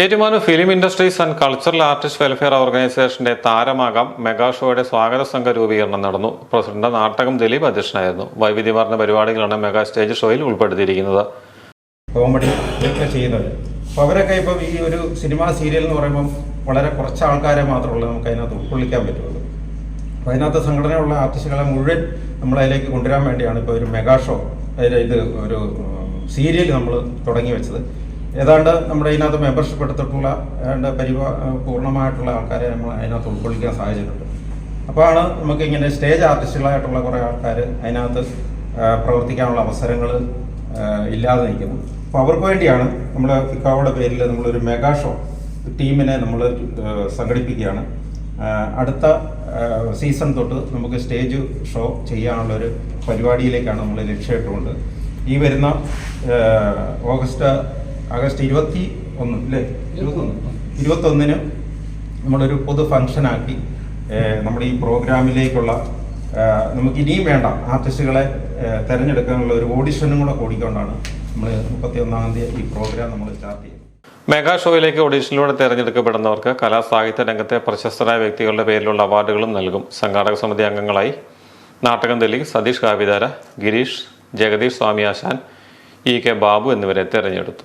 Ettumanoor film industries and cultural artist welfare ഓർഗനൈസേഷന്റെ താരമാകാം mega ഷോയുടെ സ്വാഗത സംഘ രൂപീകരണം നടന്നു. പ്രസിഡന്റ് നാട്ടകം ദിലീപ് അധ്യക്ഷനായിരുന്നു. വൈവിധ്യമാർന്ന പരിപാടികളാണ് മെഗാ സ്റ്റേജ് ഷോയിൽ ഉൾപ്പെടുത്തിയിരിക്കുന്നത്. കോമഡി ചെയ്യുന്നവർ അപ്പോൾ അവരൊക്കെ ഇപ്പം ഈ ഒരു സിനിമ സീരിയൽ എന്ന് പറയുമ്പം വളരെ കുറച്ച് ആൾക്കാരെ മാത്രമുള്ളൂ നമുക്ക് അതിനകത്ത് ഉൾക്കൊള്ളിക്കാൻ പറ്റുള്ളൂ. അപ്പോൾ അതിനകത്ത് സംഘടനയുള്ള ആർട്ടിസ്റ്റുകളെ മുഴുവൻ നമ്മളതിലേക്ക് കൊണ്ടുവരാൻ വേണ്ടിയാണ് ഇപ്പോൾ ഒരു മെഗാ ഷോ അതിൽ ഇത് ഒരു സീരിയൽ നമ്മൾ തുടങ്ങി വെച്ചത്. ഏതാണ്ട് നമ്മുടെ ഇതിനകത്ത് മെമ്പർഷിപ്പ് എടുത്തിട്ടുള്ള ഏതാണ്ട് പരിപാ പൂർണമായിട്ടുള്ള ആൾക്കാരെ നമ്മൾ അതിനകത്ത് ഉൾക്കൊള്ളിക്കാൻ സാധിച്ചിട്ടുണ്ട്. അപ്പോഴാണ് നമുക്ക് ഇങ്ങനെ സ്റ്റേജ് ആർട്ടിസ്റ്റുകളായിട്ടുള്ള കുറേ ആൾക്കാർ അതിനകത്ത് പ്രവർത്തിക്കാനുള്ള അവസരങ്ങൾ ഇല്ലാതെ നിൽക്കുന്നു. അപ്പോൾ അവർക്ക് വേണ്ടിയാണ് നമ്മുടെ ഫിക്കാവയുടെ പേരിൽ നമ്മളൊരു മെഗാ ഷോ ടീമിനെ നമ്മൾ സംഘടിപ്പിക്കുകയാണ്. അടുത്ത സീസൺ തൊട്ട് നമുക്ക് സ്റ്റേജ് ഷോ ചെയ്യാനുള്ളൊരു പരിപാടിയിലേക്കാണ് നമ്മൾ ലക്ഷ്യമിട്ടുകൊണ്ട് ഈ വരുന്ന ഓഗസ്റ്റ് ആഗസ്റ്റ് ഇരുപത്തി ഒന്ന് അല്ലേ ഇരുപത്തൊന്ന്. ഇരുപത്തൊന്നിന് നമ്മളൊരു പൊതു ഫംഗ്ഷനാക്കി നമ്മുടെ ഈ പ്രോഗ്രാമിലേക്കുള്ള നമുക്ക് ഇനിയും വേണ്ട ആർട്ടിസ്റ്റുകളെ തിരഞ്ഞെടുക്കാനുള്ള ഒരു ഓഡിഷനും കൂടെ കൂടിക്കൊണ്ടാണ് നമ്മൾ മുപ്പത്തി ഒന്നാം തീയതി ഈ പ്രോഗ്രാം നമ്മൾ സ്റ്റാർട്ട് ചെയ്യുന്നത്. മെഗാ ഷോയിലേക്ക് ഓഡീഷനിലൂടെ തിരഞ്ഞെടുക്കപ്പെടുന്നവർക്ക് കലാസാഹിത്യ രംഗത്തെ പ്രശസ്തരായ വ്യക്തികളുടെ പേരിലുള്ള അവാർഡുകളും നൽകും. സംഘാടക സമിതി അംഗങ്ങളായി നാടകം തെല്ലി സതീഷ് കാവിധാര ഗിരീഷ് ജഗദീഷ് സ്വാമി ആശാൻ ഇ കെ ബാബു എന്നിവരെ തെരഞ്ഞെടുത്തു.